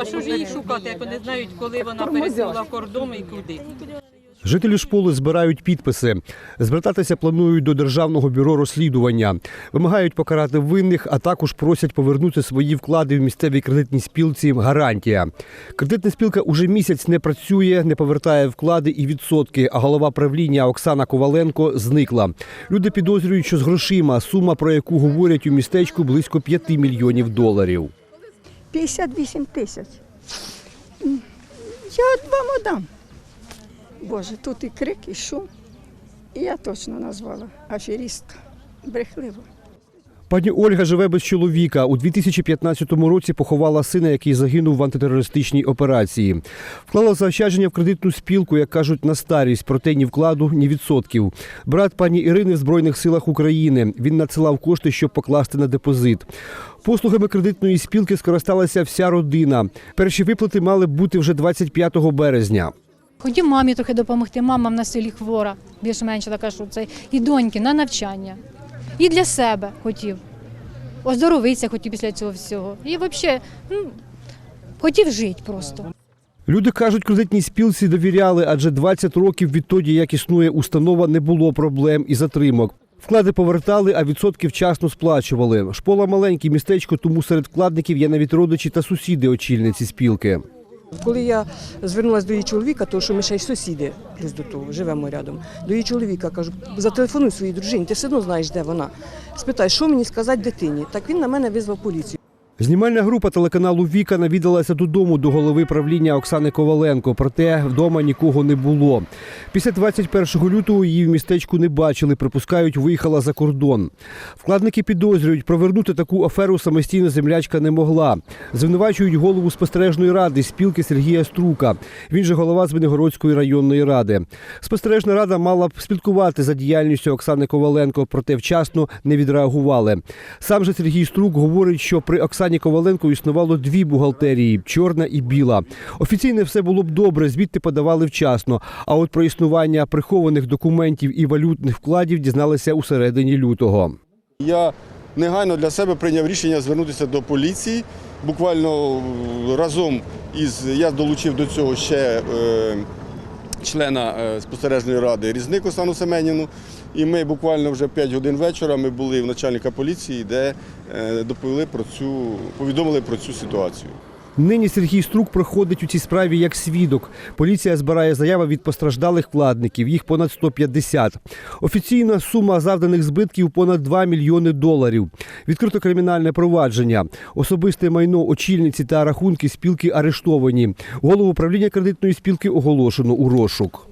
А що ж її шукати, як вони знають, коли вона пересула кордон і куди? Жителі шполи збирають підписи. Звертатися планують до Державного бюро розслідування. Вимагають покарати винних, а також просять повернути свої вклади в місцевій кредитній спілці Гарантія. Кредитна спілка уже місяць не працює, не повертає вклади і відсотки. А голова правління Оксана Коваленко зникла. Люди підозрюють, що з грошима сума, про яку говорять у містечку, близько 5 мільйонів доларів. 58 тисяч. Я вам отдам. Боже, тут і крик, і шум. І я точно назвала аферістка. Брехливо. Пані Ольга живе без чоловіка. У 2015 році поховала сина, який загинув в антитерористичній операції. Вклала заощадження в кредитну спілку, як кажуть, на старість, проте ні вкладу, ні відсотків. Брат пані Ірини в Збройних силах України. Він надсилав кошти, щоб покласти на депозит. Послугами кредитної спілки скористалася вся родина. Перші виплати мали бути вже 25 березня. Хотів мамі трохи допомогти. Мама в нас селі хвора, більш-менш така, що це і доньки на навчання. І для себе хотів. Оздоровитися хотів після цього всього. І взагалі ну, хотів жити просто. Люди кажуть, кредитній спілці довіряли, адже 20 років відтоді, як існує установа, не було проблем і затримок. Вклади повертали, а відсотки вчасно сплачували. Шпола маленьке містечко, тому серед вкладників є навіть родичі та сусіди очільниці спілки. Коли я звернулася до її чоловіка, тому що ми ще й сусіди, плюс до того, живемо рядом. До її чоловіка кажу, зателефонуй своїй дружині, ти все одно знаєш, де вона. Спитай, що мені сказати дитині. Так він на мене визвав поліцію. Знімальна група телеканалу Віка навідалася додому до голови правління Оксани Коваленко. Проте вдома нікого не було. Після 21 лютого її в містечку не бачили. Припускають, виїхала за кордон. Вкладники підозрюють, провернути таку аферу самостійно землячка не могла. Звинувачують голову спостережної ради спілки Сергія Струка. Він же голова Звенигородської районної ради. Спостережна рада мала б слідкувати за діяльністю Оксани Коваленко, проте вчасно не відреагували. Сам же Сергій Струк говорить, що при Оксані Коваленко існувало дві бухгалтерії чорна і біла. Офіційно все було б добре, звідти подавали вчасно. А от про існування прихованих документів і валютних вкладів дізналися у середині лютого. Я негайно для себе прийняв рішення звернутися до поліції. Буквально е, разом із я долучив до цього ще е, члена е, спостережної ради Різник Оксану Семенівну. І ми буквально вже 5 годин вечора ми були в начальника поліції, де е, доповіли про цю, повідомили про цю ситуацію. Нині Сергій Струк проходить у цій справі як свідок. Поліція збирає заяви від постраждалих вкладників, їх понад 150. Офіційна сума завданих збитків понад 2 мільйони доларів. Відкрито кримінальне провадження. Особисте майно очільниці та рахунки спілки арештовані. Голову правління кредитної спілки оголошено у розшук.